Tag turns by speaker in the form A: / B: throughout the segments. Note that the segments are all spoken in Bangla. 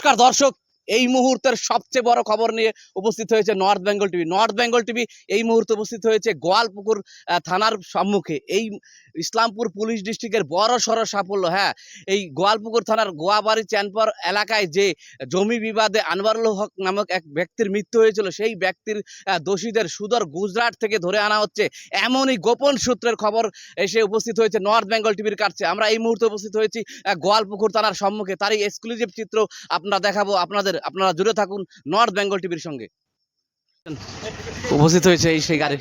A: নমস্কার দর্শক এই মুহূর্তের সবচেয়ে বড় খবর নিয়ে উপস্থিত হয়েছে North Bengal TV. North Bengal TV এই মুহূর্তে উপস্থিত হয়েছে গোয়ালপুকুর থানার সম্মুখে। এই ইসলামপুর পুলিশ ডিস্ট্রিক্টের বড় সড় সাফল্য হ্যাঁ এই গোয়ালপুকুর থানার গোয়াবাড়ি চ্যানপর এলাকায় যে জমি বিবাদে আনওয়ারুল হক নামক এক ব্যক্তির মৃত্যু হয়েছিল, সেই ব্যক্তির দোষীদের সুদর গুজরাট থেকে ধরে আনা হচ্ছে। এমনই গোপন সূত্রের খবর এসে উপস্থিত হয়েছে নর্থ বেঙ্গল টিভির কাছে। আমরা এই মুহূর্তে উপস্থিত হয়েছি গোয়ালপুকুর থানার সম্মুখে। তারই এক্সক্লুসিভ চিত্র আপনারা দেখাবো, আপনাদের আপনারা জুড়ে থাকুন নর্থ বেঙ্গল টিভির সঙ্গে। উপস্থিত হয়েছে এই সেই গাড়ি।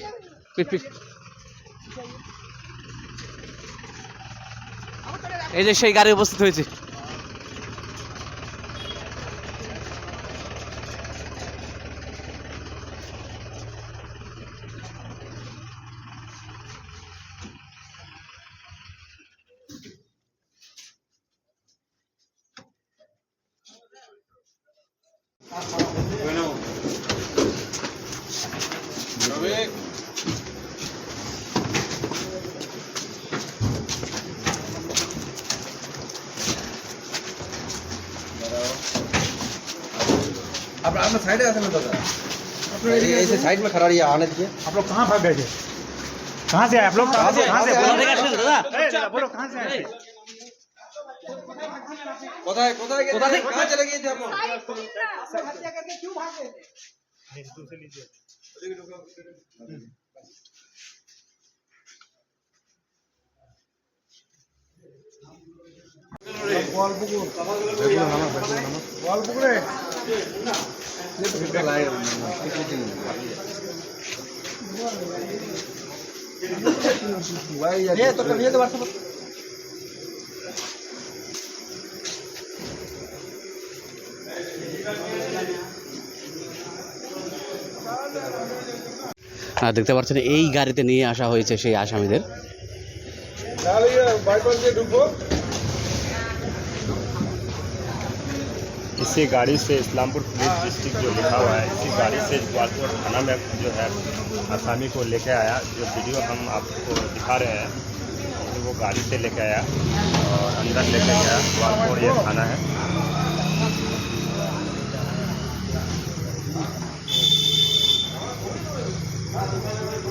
A: এই যে সেই গাড়ি উপস্থিত হয়েছে।
B: आप आप साइड ऐसे साइड में खड़ा रहिए आने दीजिए
C: आप लोग कहाँ भाग गए थे कहाँ से आए आप लोग कहाँ से कहाँ से बोलो
B: कहाँ से
C: बोलो
B: आए?
C: ए, बोलो कहाँ से आए
B: কোথায় কোথায় গেছে
A: কোথা থেকে?
B: कहाँ चले गए थे आप लोग ये तो करिए दोबारा से
A: হ্যাঁ দেখতে পাচ্ছেন এই গাড়িতে নিয়ে আসা হয়েছে সেই আসামিদের
D: इसी गाड़ी से इस्लामपुर पुलिस डिस्ट्रिक्ट जो लिखा हुआ है इसी गाड़ी से ग्वालपुर थाना में जो है आसामी को लेके आया जो वीडियो हम आपको दिखा रहे हैं कि वो गाड़ी से लेके आया और अंदर लेके गया ग्वालपुर ये थाना है